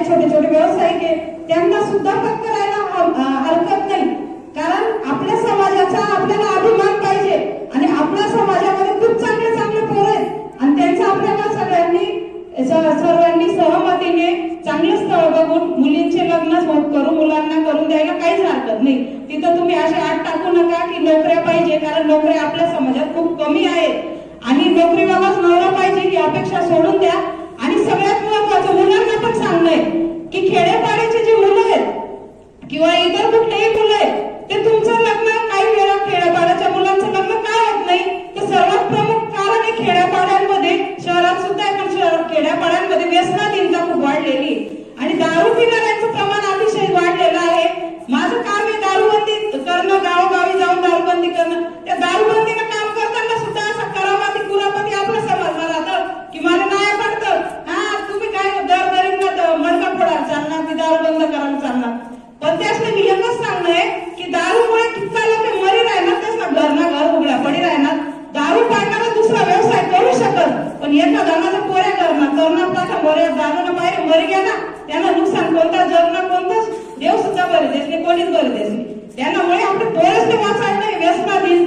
आहेत छोटे छोटे व्यावसायिक आहेत त्यांना सुद्धा कट करायला हरकत नाही. कारण आपल्या समाजाचा आपल्याला अभिमान पाहिजे. आणि आपल्या समाजामध्ये खूप चांगले चांगले पोर आहेत. आणि त्यांचा आपल्याला सगळ्यांनी सर्वांनी सहमतीने चांगलं स्थळ बघून मुलींचे लग्न करू मुलांना करून द्यायला काहीच हरकत नाही. तिथं तुम्ही अशा आत टाकू नका की नोकऱ्या पाहिजे कारण नोकऱ्या आपल्या समाजात खूप कमी आहेत. आणि नोकरीवालाच नवरा पाहिजे ही अपेक्षा सोडून द्या आणि सगळ्यात महत्वाचं मुलांना पण सांगणं आहे की खेड्यापाड्याचे जे मुलं आहेत किंवा इतर कुठलेही मुलं आहेत ते तुमचं लग्न काही वेळा खेड्यापाड्याच्या मुलांचं लग्न का होत नाही? तर सर्वात प्रमुख कारण आहे खेड्यापाड्यांमध्ये शहरात सुद्धा आहे पण शहर खेड्यापाड्यांमध्ये व्यसनाधीनता खूप वाढलेली आणि दारू पिणाऱ्यांचं प्रमाण अतिशय वाढलेलं आहे. माझं काम आहे दारूबंदी करणं गावोगावी जाऊन दारूबंदी करणं. त्या दारूबंदीनं काम करताना सुद्धा असं करामाती कुरापती आपल्या समाजाला राहतं की मला नाही पडतं हा तुम्ही काय दर दरींना मडका फोडायला चालणार ती दारू बंद करायला चालणार. पण त्यासने नियमच सांगलंय की दारूमुळे कितका लोक मरी राहणार त्यासना घरना घर उघड्या पडी राहणार. दारू पाडणारा दुसरा व्यवसाय करू शकत पण एका जणाचा पोऱ्या करणार करणार टाका मोऱ्या दारूला बाहेर मरी गेला ना त्यांना नुकसान कोणता जगणार कोणताच देव सुद्धा बरे देसने कोणीच बरे देसने त्यामुळे आपण पोरसने वाचायला व्यसना दिली